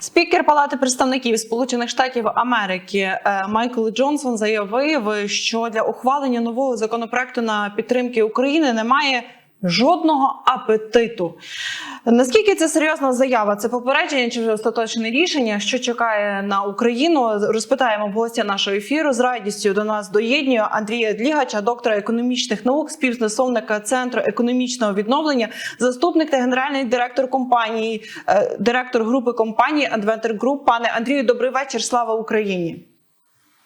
Спікер Палати представників Сполучених Штатів Америки е, Майкл Джонсон заявив, що для ухвалення нового законопроекту на підтримки України немає жодного апетиту. Наскільки це серйозна заява? Це попередження чи вже остаточне рішення? Що чекає на Україну? Розпитаємо гостя нашого ефіру. З радістю до нас доєднює Андрія Длігача, доктора економічних наук, співзасновника центру економічного відновлення, заступник та генеральний директор компанії, е, директор групи компанії Adventure Group. Пане Андрію, добрий вечір. Слава Україні.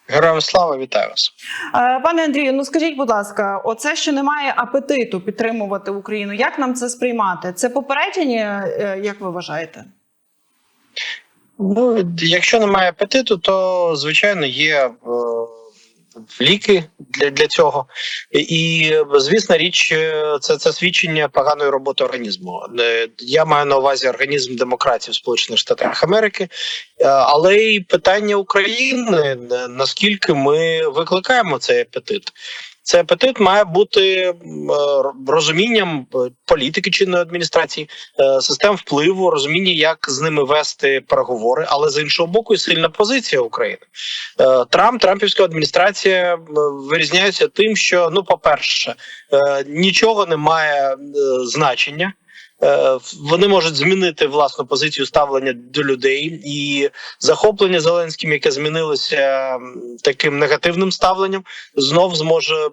Героям слава, вітаю вас. Е, Пане Андрію, ну скажіть, будь ласка, оце що немає апетиту підтримувати Україну. Як нам це сприймати? Це попередження, е, як ви вважаєте? Ну, якщо немає апетиту, то звичайно є е, ліки для, для цього. І звісна річ, е, це, це свідчення поганої роботи організму. Е, Я маю на увазі організм демократії в Сполучених Штатах Америки, Е, але й питання України наскільки ми викликаємо цей апетит. Цей апетит має бути е, розумінням е, політики чинної адміністрації, е, систем впливу, розуміння, як з ними вести переговори, але з іншого боку, і сильна позиція України. Трамп, Трампівська адміністрація вирізняється тим, що ну, по-перше, е, нічого не має значення. Е, Вони можуть змінити власну позицію ставлення до людей і захоплення Зеленським, яке змінилося таким негативним ставленням, знов зможе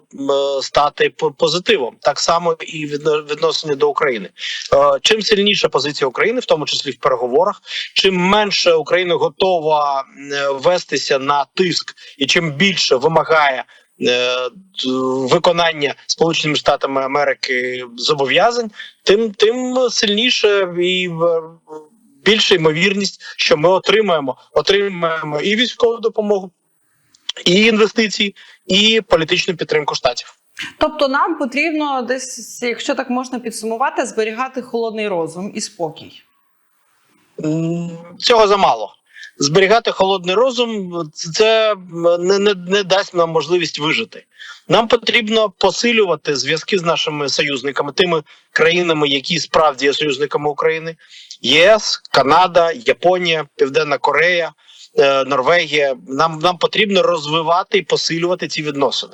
стати позитивом. Так само і відно- відношення до України. Е, Чим сильніша позиція України, в тому числі в переговорах, чим менше Україна готова вестися на тиск, і чим більше вимагає. Е, Виконання Сполученими Штатами Америки зобов'язань, тим тим сильніше і більша ймовірність, що ми отримаємо отримаємо і військову допомогу, і інвестиції, і політичну підтримку штатів. Тобто, нам потрібно десь, якщо так можна підсумувати, зберігати холодний розум і спокій. Цього замало. Зберігати холодний розум це не, не, не дасть нам можливість вижити. Нам потрібно посилювати зв'язки з нашими союзниками, тими країнами, які справді є союзниками України: ЄС, Канада, Японія, Південна Корея, Норвегія. Нам, нам потрібно розвивати і посилювати ці відносини.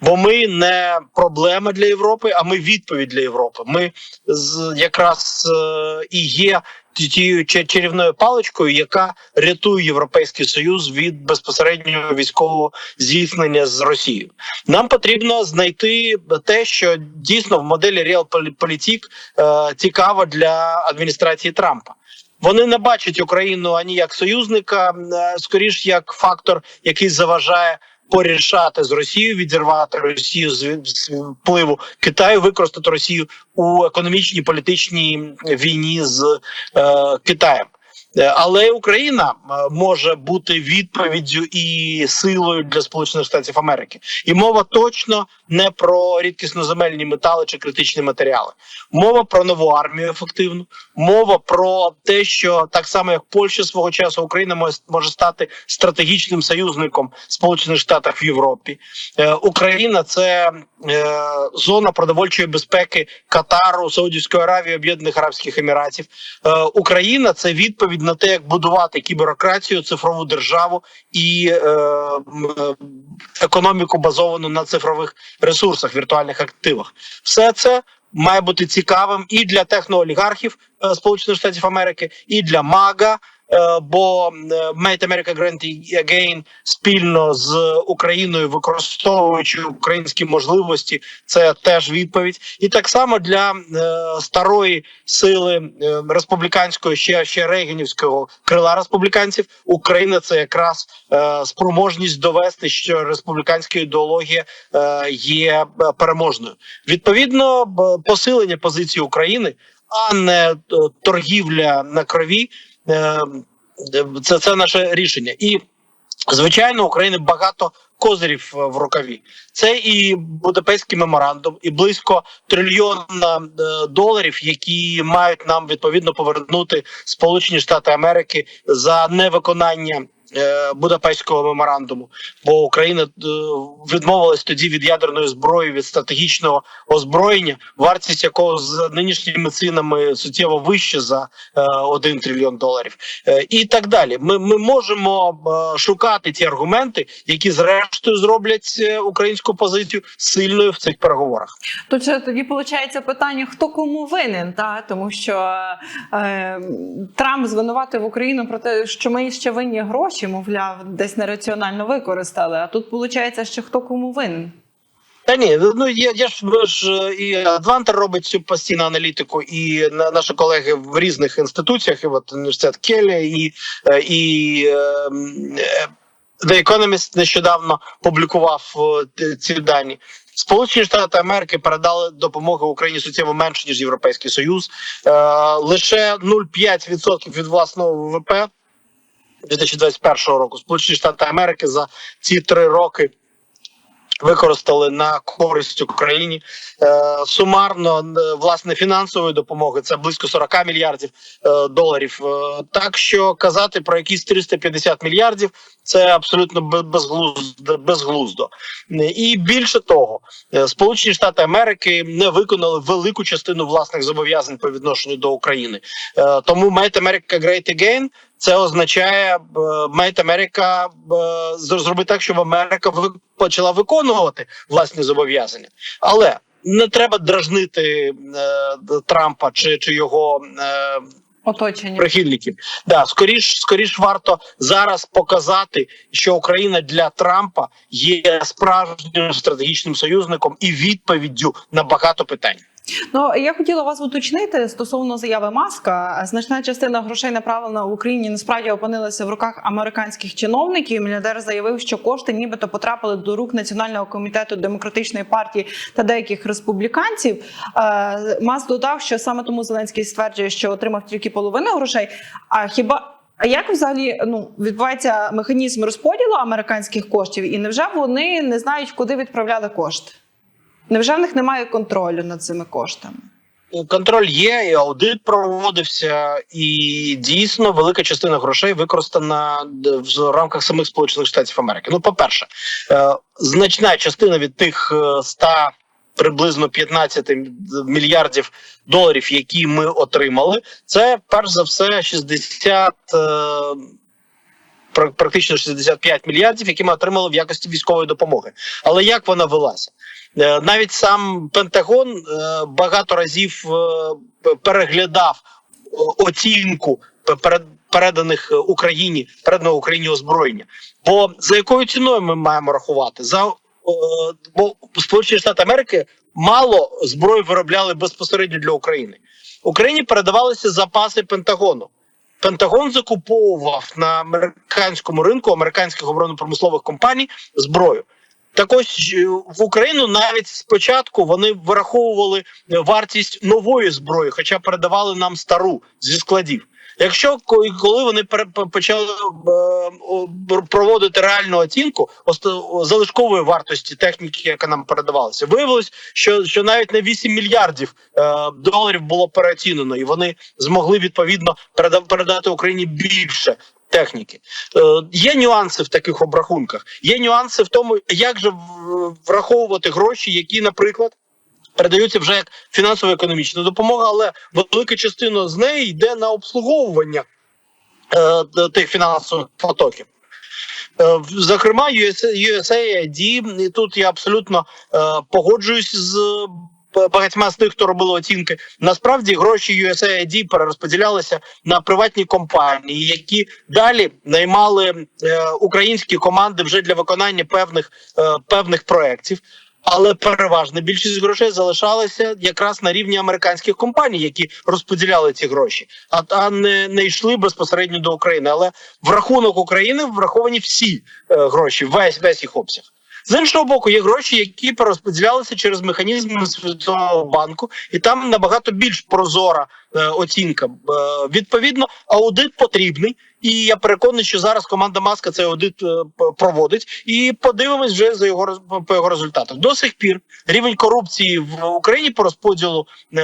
Бо ми не проблема для Європи, а ми відповідь для Європи. Ми з якраз е, і є тією ча- чарівною паличкою, яка рятує європейський союз від безпосереднього військового зіткнення з Росією. Нам потрібно знайти те, що дійсно в моделі Realpolitik е, цікаво для адміністрації Трампа. Вони не бачать Україну ані як союзника, е, скоріш як фактор, який заважає порішати з Росією, відірвати Росію з впливу Китаю, використати Росію у економічній політичній війні з е, Китаєм. Е, Але Україна е, може бути відповіддю і силою для Сполучених Штатів Америки, і мова точно не про рідкісноземельні метали чи критичні матеріали. Мова про нову армію ефективну, мова про те, що так само як Польща свого часу Україна може, може стати стратегічним союзником Сполучених Штатів в Європі. Е, Україна це е, зона продовольчої безпеки Катару, Саудівської Аравії, Об'єднаних Арабських Еміратів. Е, Україна це відповідь на те, як будувати кіберократію, цифрову державу і е, е, економіку базовану на цифрових ресурсах, віртуальних активах. Все це має бути цікавим і для техноолігархів е, Сполучених Штатів Америки, і для МАГА. Е, Бо е, Make America Great Again спільно з Україною, використовуючи українські можливості, це теж відповідь. І так само для е, старої сили республіканського ще ще рейгенівського крила республіканців Україна це якраз спроможність довести, що республіканська ідеологія є переможною. Відповідно, посилення позиції України, а не торгівля на крові. Е, Це, це наше рішення. І звичайно, України багато козирів в рукаві. Це і Будапештський меморандум, і близько трильйона е, доларів, які мають нам відповідно повернути Сполучені Штати Америки за невиконання Будапештського меморандуму, бо Україна е, відмовилась тоді від ядерної зброї, від стратегічного озброєння, вартість якого з нинішніми цінами суттєво вище за е, 1 трильйон доларів, Е, і так далі. Ми, ми можемо е, шукати ті аргументи, які зрештою зроблять е, українську позицію сильною в цих переговорах. Тут ще тоді виходить питання, хто кому винен, та тому що е, Трамп звинуватив Україну про те, що ми ще винні гроші, мовляв, десь нераціонально використали. А тут виходить, що хто кому винен. Та ні, ну я, я ж, ж і Адвантер робить цю постійну аналітику, і на, наші колеги в різних інституціях, і от університет Келлі, і, е, і е, е, The Economist нещодавно публікував ці дані. Сполучені Штати Америки передали допомогу Україні суттєво менше ніж Європейський Союз. Е, лише 0,5% від власного ВВП 2021 року. Сполучені Штати Америки за ці три роки використали на користь Україні. Е, сумарно е, власне фінансової допомоги це близько 40 мільярдів е, доларів. Так що казати про якісь 350 мільярдів це абсолютно бе- безглуздо. безглуздо. І більше того, е, Сполучені Штати Америки не виконали велику частину власних зобов'язань по відношенню до України. Е, Тому Make America Great Again це означає America е, зробити так, щоб Америка почала виконувати власні зобов'язання. Але не треба дражнити е, Трампа чи, чи його е, Оточення. прихильників. Да, скоріш, скоріш варто зараз показати, що Україна для Трампа є справжнім стратегічним союзником і відповіддю на багато питань. Ну я хотіла вас уточнити стосовно заяви Маска. Значна частина грошей направлена в Україні насправді опинилася в руках американських чиновників. Мільярдер заявив, що кошти нібито потрапили до рук національного комітету демократичної партії та деяких республіканців. Е, Маск додав, що саме тому Зеленський стверджує, що отримав тільки половину грошей. А хіба а як взагалі ну відбувається механізм розподілу американських коштів? І невже вони не знають, куди відправляли кошти? Невже в них немає контролю над цими коштами? Контроль є, і аудит проводився, і дійсно велика частина грошей використана в рамках самих Сполучених Штатів Америки. Ну, по-перше, е, значна частина від тих е, 100 приблизно 15 мільярдів доларів, які ми отримали, це перш за все 60 е, пр- практично 65 мільярдів, які ми отримали в якості військової допомоги. Але як вона велася? Е, Навіть сам Пентагон е, багато разів е, переглядав оцінку переданих Україні переданого Україні озброєння. Бо за якою ціною ми маємо рахувати? За бо Сполучені Штати Америки мало зброї виробляли безпосередньо для України. Україні передавалися запаси Пентагону. Пентагон закуповував на американському ринку американських оборонно-промислових компаній зброю. Так ось е, в Україну навіть спочатку вони вираховували е, вартість нової зброї, хоча передавали нам стару зі складів. Якщо коли вони почали е, проводити реальну оцінку залишкової вартості техніки, яка нам передавалася, виявилось, що, що навіть на 8 мільярдів доларів було переоцінено, і вони змогли відповідно переда- передати Україні більше техніки. Е, є нюанси в таких обрахунках. Є нюанси в тому, як же враховувати гроші, які, наприклад. Передаються вже як фінансово-економічна допомога, але велика частина з неї йде на обслуговування е, тих фінансових потоків. Е, Зокрема, USA, USAID, і тут я абсолютно е, погоджуюсь з багатьма з тих, хто робили оцінки. Насправді гроші USAID перерозподілялися на приватні компанії, які далі наймали е, українські команди вже для виконання певних, е, певних проєктів. Але переважна більшість грошей залишалася якраз на рівні американських компаній, які розподіляли ці гроші, а, а не, не йшли безпосередньо до України. Але в рахунок України враховані всі е, гроші, весь весь їх обсяг. З іншого боку, є гроші, які перерозподілялися через механізм Світового банку, і там набагато більш прозора е, оцінка. Е, відповідно, аудит потрібний. І я переконаний, що зараз команда Маска цей аудит е, проводить, і подивимось вже за його по його результатах. До сих пір рівень корупції в Україні по розподілу е,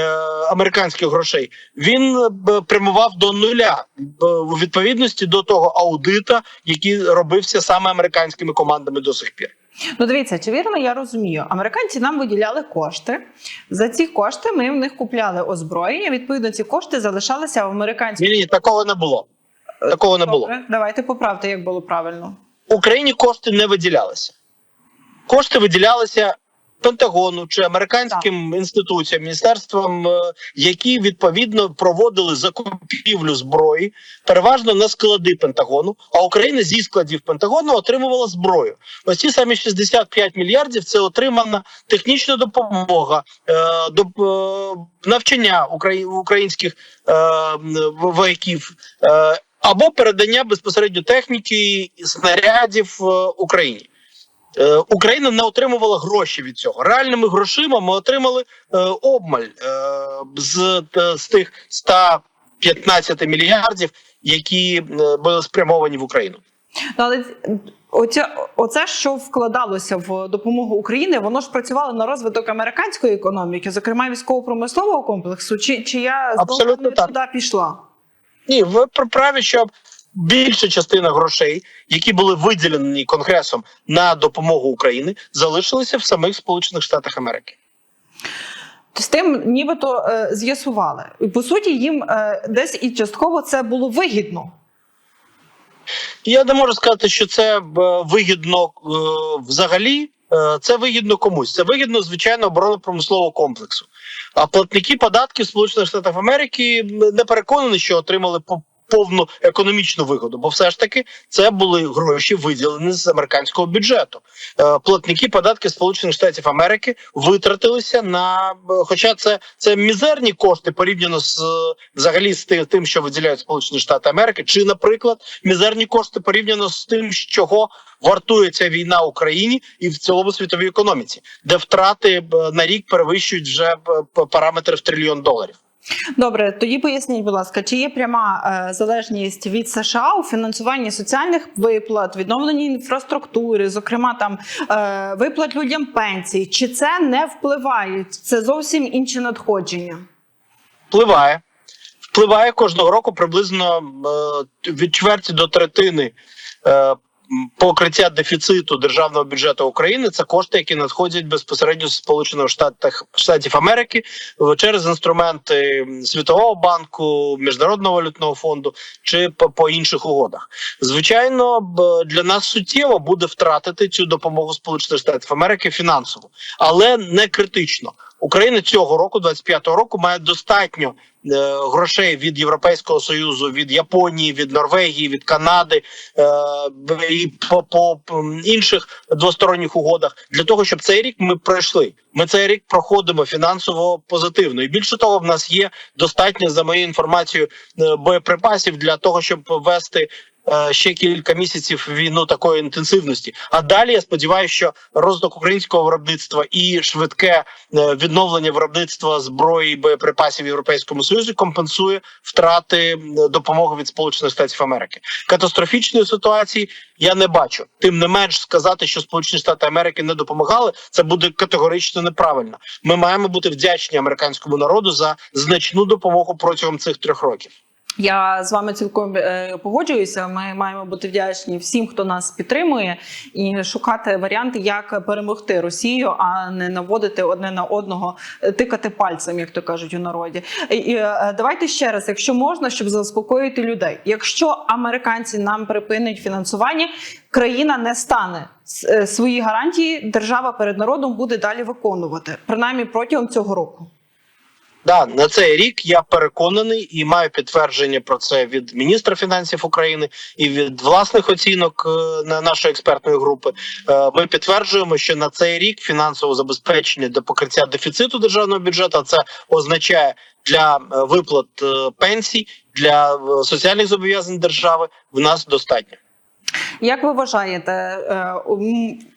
американських грошей він е, прямував до нуля у відповідності до того аудита, який робився саме американськими командами до сих пір. Ну, дивіться, чи вірно я розумію? Американці нам виділяли кошти. За ці кошти ми в них купляли озброєння. Відповідно, ці кошти залишалися в американській. Ні, ні, такого не було. Такого не було. Давайте поправте, як було правильно. Україні кошти не виділялися. Кошти виділялися Пентагону чи американським інституціям, міністерствам, е, які відповідно проводили закупівлю зброї, переважно на склади Пентагону. А Україна зі складів Пентагону отримувала зброю. Ось ці самі 65 мільярдів це отримана технічна допомога, е, до е, навчання українських вояків. Або передання безпосередньо техніки і снарядів Україні. Е, Україна не отримувала гроші від цього. Реальними грошима ми отримали е, обмаль е, з, з тих 115 мільярдів, які були спрямовані в Україну. Ну, але оця, оце, що вкладалося в допомогу Україні, воно ж працювало на розвиток американської економіки, зокрема військово-промислового комплексу. Чи, чи я знову туди пішла? Ні, ви про- праві, що більша частина грошей, які були виділені Конгресом на допомогу Україні, залишилися в самих Сполучених Штатах Америки. З тим, нібито е, з'ясували. І по суті, їм е, десь і частково це було вигідно. Я не можу сказати, що це е, вигідно е, взагалі. Це вигідно комусь. Це вигідно, звичайно, оборонно-промислового комплексу. А платники податків Сполучених Штатів Америки не переконані, що отримали повну економічну вигоду, бо все ж таки це були гроші виділені з американського бюджету. Е, Платники податків Сполучених Штатів Америки витратилися на, е, хоча це, це мізерні кошти порівняно з е, взагалі з тим, що виділяють Сполучені Штати Америки, чи, наприклад, мізерні кошти порівняно з тим, з чого вартує ця війна Україні і в цілому світовій економіці, де втрати на рік перевищують вже параметри в трильйон доларів. Добре, тоді поясніть, будь ласка, чи є пряма е, залежність від США у фінансуванні соціальних виплат, відновленні інфраструктури, зокрема там е, виплат людям пенсій? Чи це не впливає? Це зовсім інші надходження? Впливає. Впливає кожного року приблизно е, від чверті до третини покриття дефіциту державного бюджету України. Це кошти, які надходять безпосередньо з Сполучених Штатів Штатів Америки через інструменти Світового банку, Міжнародного валютного фонду чи по, по інших угодах. Звичайно, для нас суттєво буде втратити цю допомогу Сполучених Штатів Америки фінансово, але не критично. Україна цього року, 25-го року, має достатньо е, грошей від Європейського союзу, від Японії, від Норвегії, від Канади е, і по, по, інших двосторонніх угодах для того, щоб цей рік ми пройшли. Ми цей рік проходимо фінансово позитивно, і більше того, в нас є достатньо за моєю інформацією е, боєприпасів для того, щоб вести. Е, Ще кілька місяців війну такої інтенсивності. А далі я сподіваюся, що розвиток українського виробництва і швидке е, відновлення виробництва зброї і боєприпасів в Європейському Союзі компенсує втрати допомоги від Сполучених Штатів Америки. Катастрофічної ситуації я не бачу. Тим не менш, сказати, що Сполучені Штати Америки не допомагали, це буде категорично неправильно. Ми маємо бути вдячні американському народу за значну допомогу протягом цих трьох років. Я з вами цілком е, погоджуюся. Ми маємо бути вдячні всім, хто нас підтримує, і шукати варіанти, як перемогти Росію, а не наводити одне на одного, е, тикати пальцем, як то кажуть у народі. І, е, давайте ще раз, якщо можна, щоб заспокоїти людей. Якщо американці нам припинять фінансування, країна не стане свої гарантії. Держава перед народом буде далі виконувати, принаймні протягом цього року. Да, на цей рік я переконаний і маю підтвердження про це від міністра фінансів України і від власних оцінок е, на нашої експертної групи. Е, Ми підтверджуємо, що на цей рік фінансового забезпечення для покриття дефіциту державного бюджету це означає для е, виплат пенсій, для соціальних зобов'язань держави. В нас достатньо. Як ви вважаєте, е,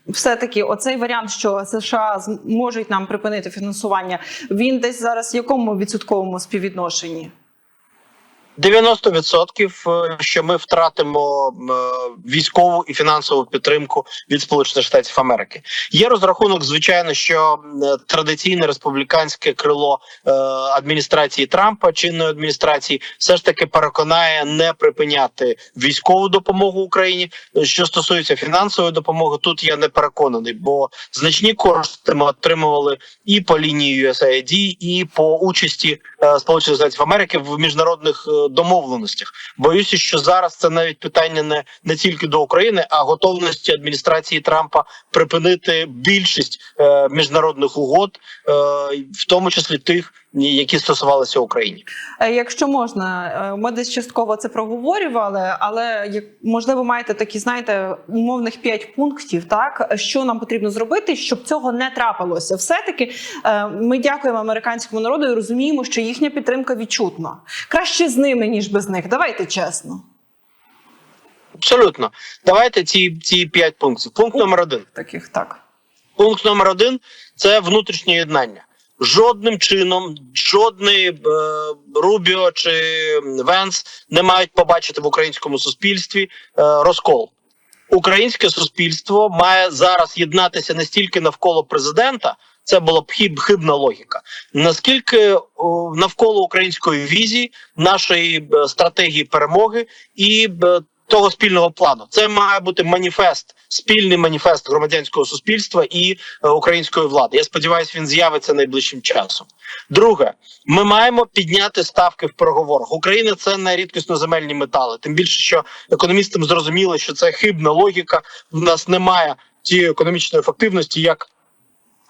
все-таки оцей варіант, що США зможуть нам припинити фінансування, він десь зараз в якому відсотковому співвідношенні? 90% е, що ми втратимо е, військову і фінансову підтримку від Сполучених Штатів Америки. Є розрахунок, звичайно, що е, традиційне республіканське крило адміністрації Трампа, чинної адміністрації, все ж таки переконає не припиняти військову допомогу Україні. Що стосується фінансової допомоги, тут я не переконаний, бо значні кошти ми отримували і по лінії USAID, і по участі Сполучених Штатів Америки в міжнародних домовленостях. Боюся, що зараз це навіть питання не, не тільки до України, а готовності адміністрації Трампа припинити більшість е, міжнародних угод, е, в тому числі тих, які стосувалися Україні. Е, Якщо можна, е, ми десь частково це проговорювали, але як можливо маєте такі, знаєте, умовних п'ять пунктів, так що нам потрібно зробити, щоб цього не трапилося. Все таки ми дякуємо американському народу і розуміємо, що їхня підтримка відчутна. Краще з ними ніж без них. Давайте чесно. Абсолютно, давайте ці, ці п'ять пунктів. Пункт номер один. Таких так. Пункт номер один це внутрішнє єднання. Жодним чином, жодний е, Рубіо чи Венс не мають побачити в українському суспільстві е, розкол. Українське суспільство має зараз єднатися не стільки навколо президента. Це була б хиб, хибна логіка. Наскільки о, навколо української візії, нашої е, стратегії перемоги і е, того спільного плану, це має бути маніфест, спільний маніфест громадянського суспільства і е, української влади. Я сподіваюся, він з'явиться найближчим часом. Друге, ми маємо підняти ставки в переговорах. Україна це не рідкісноземельні метали. Тим більше, що економістам зрозуміло, що це хибна логіка. В нас немає тієї економічної ефективності, як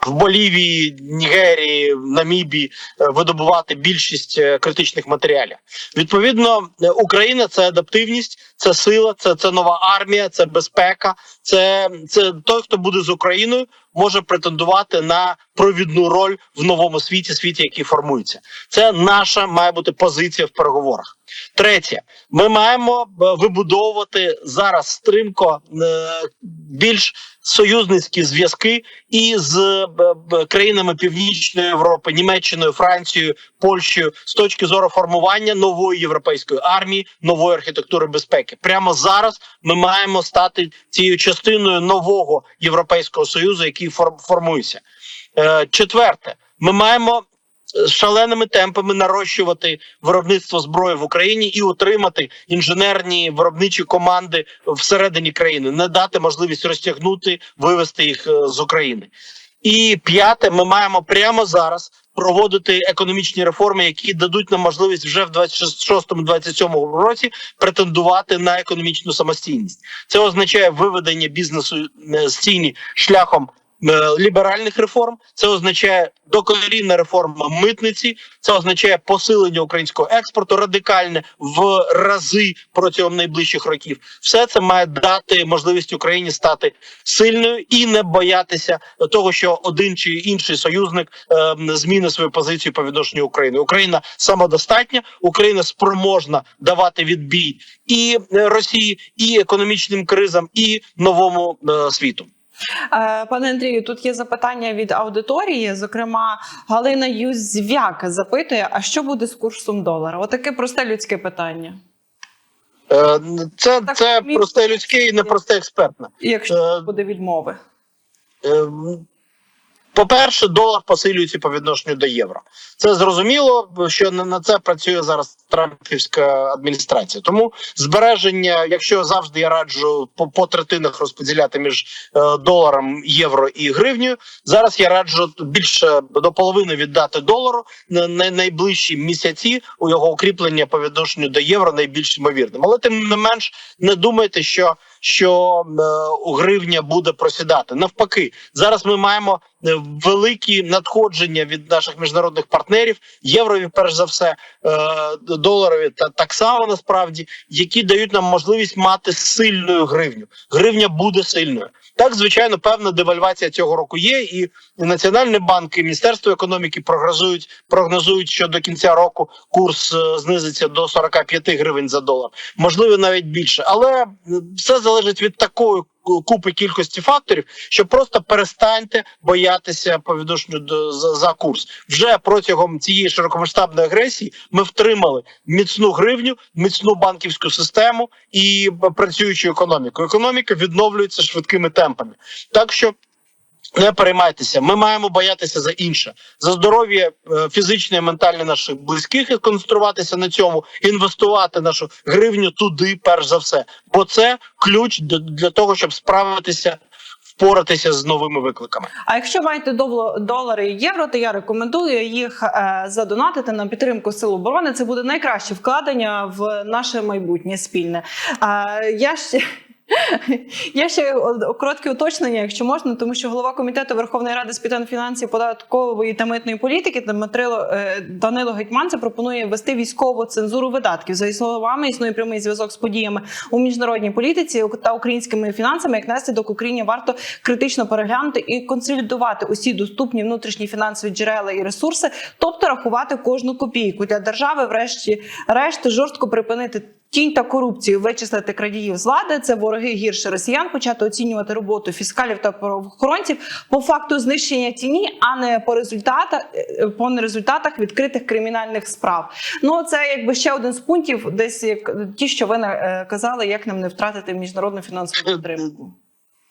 в Болівії, Нігерії, Намібії е, видобувати більшість е, критичних матеріалів. Відповідно, е, Україна це адаптивність, це сила, це, це нова армія, це безпека. Це, це той, хто буде з Україною, може претендувати на провідну роль в новому світі, світі, який формується. Це наша має бути позиція в переговорах. Третє, ми маємо е, вибудовувати зараз стрімко е, більш союзницькі зв'язки із е, б- країнами Північної Європи, Німеччиною, Францією, Польщею з точки зору формування нової європейської армії, нової архітектури безпеки. Прямо зараз ми маємо стати цією частиною нового європейського союзу, який фор- формується. Е, Четверте, ми маємо з шаленими темпами нарощувати виробництво зброї в Україні і отримати інженерні виробничі команди всередині країни, не дати можливість розтягнути, вивести їх е, з України. І п'яте, ми маємо прямо зараз проводити економічні реформи, які дадуть нам можливість вже в 26-27 році претендувати на економічну самостійність. Це означає виведення бізнесу е, з тіні шляхом ліберальних реформ. Це означає докорінна реформа митниці. Це означає посилення українського експорту радикальне в рази протягом найближчих років. Все це має дати можливість Україні стати сильною і не боятися того, що один чи інший союзник е, зміни свою позицію по відношенню Україні. Україна самодостатня, Україна спроможна давати відбій і е, Росії, і економічним кризам, і новому е, світу. Е, Пане Андрію, тут є запитання від аудиторії. Зокрема, Галина Юзвяк запитує: а що буде з курсом долара? Отаке просте людське питання. Е, Це, Так, це просте людське і непросте експертне. Якщо Е, буде відмови. По-перше, долар посилюється по відношенню до євро. Це зрозуміло, що на це працює зараз Трампівська адміністрація. Тому збереження, якщо завжди я раджу по, по третинах розподіляти між е, доларом, євро і гривнею, зараз я раджу більше до половини віддати долару на, на найближчі місяці у його укріплення по відношенню до євро найбільш ймовірним. Але тим не менш, не думайте, що що е, гривня буде просідати. Навпаки, зараз ми маємо е, великі надходження від наших міжнародних партнерів, єврові, перш за все, е, доларові та так само насправді, які дають нам можливість мати сильну гривню. Гривня буде сильною. Так, звичайно, певна девальвація цього року є, і Національний банк і Міністерство економіки прогнозують, прогнозують, що до кінця року курс знизиться до 45 гривень за долар, можливо, навіть більше. Але все залежить від такої купи кількості факторів, що просто перестаньте боятися по відношенню до за, за курс. Вже протягом цієї широкомасштабної агресії ми втримали міцну гривню, міцну банківську систему і працюючу економіку. Економіка відновлюється швидкими темпами. Так що. Не переймайтеся, ми маємо боятися за інше за здоров'я е, фізичне і ментальне наших близьких і концентруватися на цьому, інвестувати нашу гривню туди, перш за все, бо це ключ для того, щоб справитися, впоратися з новими викликами. А якщо маєте долари і євро, то я рекомендую їх е, задонатити на підтримку сил оборони. Це буде найкраще вкладення в наше майбутнє спільне. Я ще. Я ще коротке уточнення, якщо можна, тому що голова комітету Верховної Ради з питань фінансів, податкової та митної політики е, Данило Гетьманцев пропонує ввести військову цензуру видатків. За словами, існує прямий зв'язок з подіями у міжнародній політиці та українськими фінансами. Як наслідок Україні варто критично переглянути і консолідувати усі доступні внутрішні фінансові джерела і ресурси, тобто рахувати кожну копійку для держави, врешті решт жорстко припинити. Тінь та корупцію вичислити крадіїв з влади це вороги гірше росіян. Почати оцінювати роботу фіскалів та правоохоронців по факту знищення тіні, а не по результатах е, по результатах відкритих кримінальних справ. Ну це якби ще один з пунктів, десь як ті, що ви е, казали, як нам не втратити міжнародну фінансову підтримку.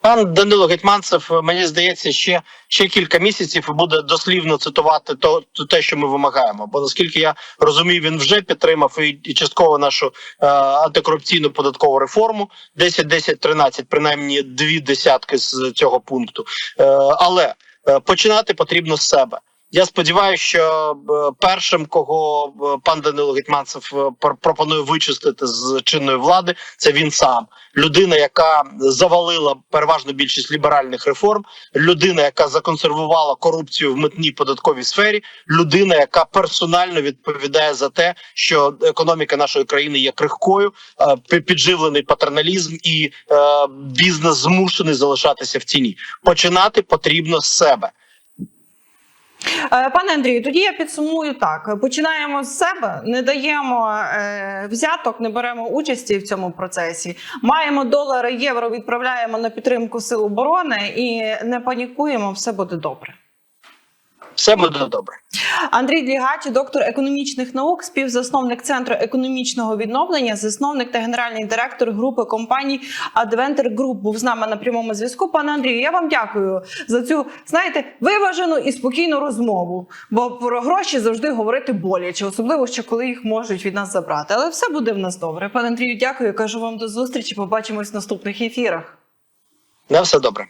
Пан Данило Гетьманцев, мені здається, ще ще кілька місяців буде дослівно цитувати то, то те, що ми вимагаємо. Бо наскільки я розумію, він вже підтримав і, і частково нашу е, антикорупційну податкову реформу 10, 10, 13, принаймні дві десятки з цього пункту. Е, але е, починати потрібно з себе. Я сподіваюся, що е, першим, кого е, пан Данило Гетьманцев е, пропонує вичистити з чинної влади, це він сам. Людина, яка завалила переважну більшість ліберальних реформ, людина, яка законсервувала корупцію в митній податковій сфері, людина, яка персонально відповідає за те, що економіка нашої країни є крихкою, підживлений патерналізм і бізнес змушений залишатися в тіні. Починати потрібно з себе. Е, Пане Андрію, тоді я підсумую так: починаємо з себе, не даємо е, взяток, не беремо участі в цьому процесі. Маємо долари, євро, відправляємо на підтримку сил оборони і не панікуємо, все буде добре. Все буде добре. Андрій Длігач, доктор економічних наук, співзасновник центру економічного відновлення, засновник та генеральний директор групи компаній Adventure Group був з нами на прямому зв'язку. Пане Андрію, я вам дякую за цю знаєте виважену і спокійну розмову. Бо про гроші завжди говорити боляче, особливо ще коли їх можуть від нас забрати. Але все буде в нас добре. Пане Андрію, дякую. Кажу вам до зустрічі. Побачимось в наступних ефірах. На все добре.